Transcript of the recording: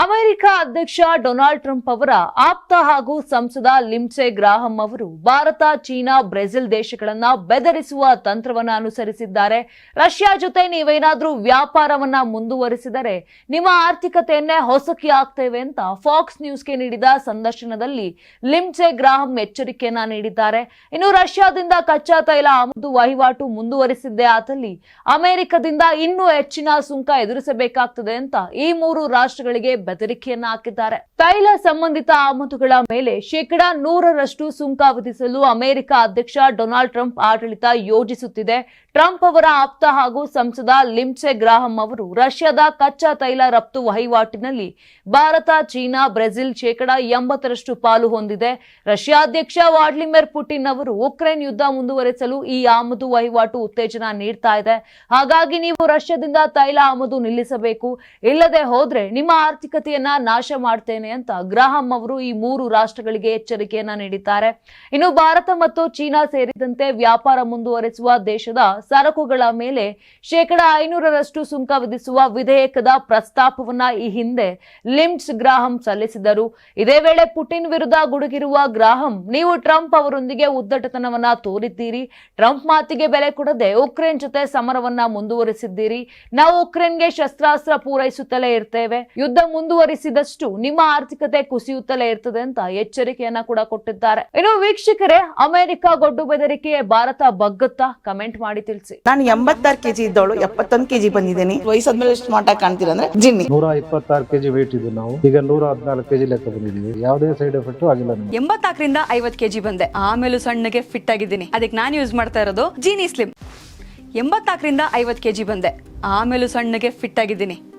America ಅಧ್ಯಕ್ಷ Donald Trump ಅವರ ಆಪ್ತ ಹಾಗೂ ಸಂಸದ ಲಿಮ್ಸೆ ಗ್ರಾಹಂ ಅವರು ಭಾರತ, ಚೀನಾ, ಬ್ರೆಜಿಲ್ ದೇಶಗಳನ್ನ ಬೆದರಿಸುವ ತಂತ್ರವನ್ನ ಅನುಸರಿಸಿದ್ದಾರೆ. ರಷ್ಯಾ ಜೊತೆ ನೀವೇನಾದ್ರೂ ವ್ಯಾಪಾರವನ್ನ ಮುಂದುವರಿಸಿದರೆ ನಿಮ್ಮ ಆರ್ಥಿಕತೆಯನ್ನೇ ಹೊಸಕಿ ಆಗ್ತೇವೆ ಅಂತ ಫಾಕ್ಸ್ ನ್ಯೂಸ್ಗೆ ನೀಡಿದ ಸಂದರ್ಶನದಲ್ಲಿ ಲಿಮ್ಸೆ ಗ್ರಾಹಂ ಎಚ್ಚರಿಕೆಯನ್ನ ನೀಡಿದ್ದಾರೆ. ಇನ್ನು ರಷ್ಯಾದಿಂದ ಕಚ್ಚಾ ತೈಲ ಆಮದು ವಹಿವಾಟು ಮುಂದುವರಿಸಿದ್ದೇ ಆದಲ್ಲಿ ಅಮೆರಿಕದಿಂದ ಇನ್ನೂ ಹೆಚ್ಚಿನ ಸುಂಕ ಎದುರಿಸಬೇಕಾಗ್ತದೆ ಅಂತ ಈ ಮೂರು ರಾಷ್ಟ್ರಗಳಿಗೆ ಬೆದರಿಕೆಯನ್ನ ಹಾಕಿದ್ದಾರೆ. ತೈಲ ಸಂಬಂಧಿತ ಆಮದುಗಳ ಮೇಲೆ ಶೇಕಡಾ ನೂರರಷ್ಟು ಸುಂಕ ವಿಧಿಸಲು ಅಮೆರಿಕ ಅಧ್ಯಕ್ಷ ಡೊನಾಲ್ಡ್ ಟ್ರಂಪ್ ಆಡಳಿತ ಯೋಜಿಸುತ್ತಿದೆ. ಟ್ರಂಪ್ ಅವರ ಆಪ್ತ ಹಾಗೂ ಸಂಸದ ಲಿಮ್ಸೆ ಗ್ರಾಹಂ ಅವರು ರಷ್ಯಾದ ಕಚ್ಚಾ ತೈಲ ರಫ್ತು ವಹಿವಾಟಿನಲ್ಲಿ ಭಾರತ, ಚೀನಾ, ಬ್ರೆಜಿಲ್ ಶೇಕಡಾ ಎಂಬತ್ತರಷ್ಟು ಪಾಲು ಹೊಂದಿದೆ. ರಷ್ಯಾ ಅಧ್ಯಕ್ಷ ವಾಡ್ಲಿಮಿರ್ ಪುಟಿನ್ ಅವರು ಉಕ್ರೇನ್ ಯುದ್ಧ ಮುಂದುವರೆಸಲು ಈ ಆಮದು ವಹಿವಾಟು ಉತ್ತೇಜನ ನೀಡ್ತಾ ಇದೆ. ಹಾಗಾಗಿ ನೀವು ರಷ್ಯಾದಿಂದ ತೈಲ ಆಮದು ನಿಲ್ಲಿಸಬೇಕು. ಇಲ್ಲದೆ ಹೋದ್ರೆ ನಿಮ್ಮ ಆರ್ಥಿಕತೆಯನ್ನ ನಾಶ ಮಾಡ್ತೇನೆ ಅಂತ ಗ್ರಾಹಂ ಅವರು ಈ ಮೂರು ರಾಷ್ಟ್ರಗಳಿಗೆ ಎಚ್ಚರಿಕೆಯನ್ನ ನೀಡಿದ್ದಾರೆ. ಇನ್ನು ಭಾರತ ಮತ್ತು ಚೀನಾ ಸೇರಿದಂತೆ ವ್ಯಾಪಾರ ಮುಂದುವರೆಸುವ ದೇಶದ ಸರಕುಗಳ ಮೇಲೆ ಶೇಕಡಾ ಐನೂರರಷ್ಟು ಸುಂಕ ವಿಧಿಸುವ ವಿಧೇಯಕದ ಪ್ರಸ್ತಾಪವನ್ನ ಈ ಹಿಂದೆ ಲಿಮ್ಸ್ ಗ್ರಾಹಂ ಸಲ್ಲಿಸಿದರು. ಇದೇ ವೇಳೆ ಪುಟಿನ್ ವಿರುದ್ಧ ಗುಡುಗಿರುವ ಗ್ರಾಹಂ, ನೀವು ಟ್ರಂಪ್ ಅವರೊಂದಿಗೆ ಉದ್ದಟತನವನ್ನ ತೋರಿದ್ದೀರಿ. ಟ್ರಂಪ್ ಮಾತಿಗೆ ಬೆಲೆ ಕೊಡದೆ ಉಕ್ರೇನ್ ಜೊತೆ ಸಮರವನ್ನ ಮುಂದುವರಿಸಿದ್ದೀರಿ. ನಾವು ಉಕ್ರೇನ್ಗೆ ಶಸ್ತ್ರಾಸ್ತ್ರ ಪೂರೈಸುತ್ತಲೇ ಇರ್ತೇವೆ. ಯುದ್ಧ ಮುಂದುವರಿಸಿದಷ್ಟು ನಿಮ್ಮ ಆರ್ಥಿಕತೆ ಕುಸಿಯುತ್ತಲೇ ಇರ್ತದೆ ಅಂತ ಎಚ್ಚರಿಕೆಯನ್ನ ಕೂಡ ಕೊಟ್ಟಿದ್ದಾರೆ. ಇನ್ನು ವೀಕ್ಷಕರೇ ಅಮೆರಿಕ ಗೊಡ್ಡು ಬೆದರಿಕೆ ಭಾರತ ಬಗ್ಗುತ್ತಾ? ಕಮೆಂಟ್ ಮಾಡಿ ತಿಳಿಸಿ. ನಾನು ಎಂಬತ್ತಾರು ಕೆಜಿ ಇದ್ದವಳು ಎಪ್ಪತ್ತೊಂದು ಕೆಜಿ ಬಂದಿದ್ದೀನಿ. ವಯಸ್ಸಾದ್ಮೇಲೆ ಸ್ಮಾರ್ಟ್ ಆಗಿ ಕಾಣ್ತೀರಾ ಅಂದ್ರೆ ಜಿನ್ನಿ. ನೂರ ಇಪ್ಪತ್ತಾರು ಕೆಜಿ ವೇಟ್ ಇದ್ದು ನಾವು. ಈಗ ನೂರ ಹದಿನಾಲ್ಕು ಕೆಜಿ ಲೆಕ್ಕ ಬಂದಿದ್ದೀವಿ. ಯಾವುದೇ ಸೈಡ್ ಎಫೆಕ್ಟ್ ಆಗಿಲ್ಲ ನಮಗೆ. ಎಂಬತ್ತಾಕರಿಂದ ಐವತ್ತು ಕೆಜಿ ಬಂದೆ. ಆಮೇಲೂ ಸಣ್ಣಗೆ ಫಿಟ್ ಆಗಿದ್ದೀನಿ. ಅದಕ್ಕೆ ನಾನು ಯೂಸ್ ಮಾಡ್ತಾ ಇರೋದು ಜೀನಿ ಸ್ಲಿಮ್ ಎಂಬತ್ತಾಕರಿಂದ ಐವತ್ತು ಕೆಜಿ ಬಂದೆ. ಆಮೇಲೂ ಸಣ್ಣಗೆ ಫಿಟ್ ಆಗಿದ್ದೀನಿ.